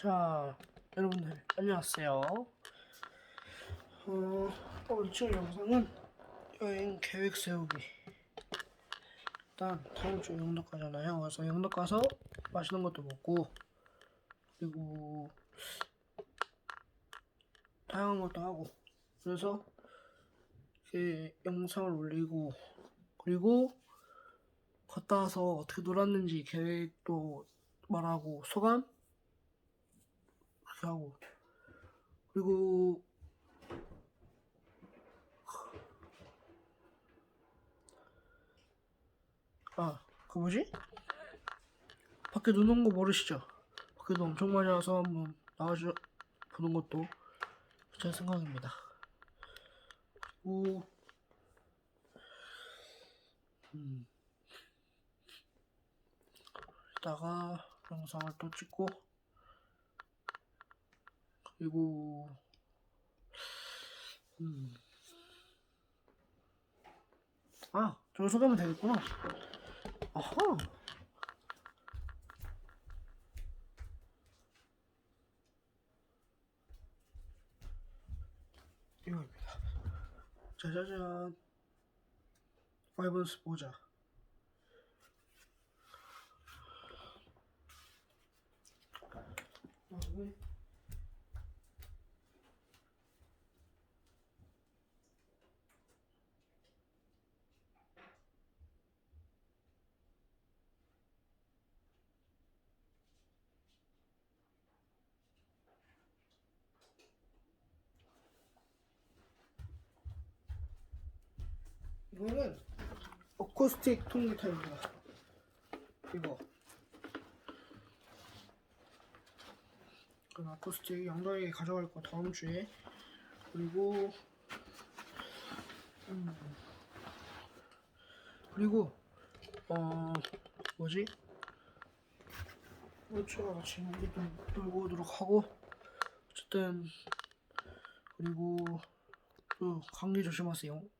자, 여러분들 안녕하세요. 어, 오늘 찍을 영상은 여행 계획 세우기. 일단 다음 주 영덕 가잖아요. 그래서 영덕 가서 맛있는 것도 먹고 그리고 다양한 것도 하고 그래서 이렇게 영상을 올리고 그리고 갔다 와서 어떻게 놀았는지 계획도 말하고 소감 하고 그리고 아 그 뭐지? 밖에 눈 온 거 모르시죠? 밖에도 엄청 많이 와서 한번 나와주 보는 것도 제 생각입니다. 그리고 음 이따가 영상을 또 찍고 그리고 음. 아, 저걸 소개하면 되겠구나. 아하. 이거입니다. 짜자잔. 파이번스 모자. 그다 이거는 어쿠스틱 통기타입니다. 이거. 그 어쿠스틱 양도에 가져갈 거 다음 주에 그리고 음 그리고 어 뭐지? 우체가 같이 좀 놀고 오도록 하고 어쨌든 그리고 또 감기 조심하세요.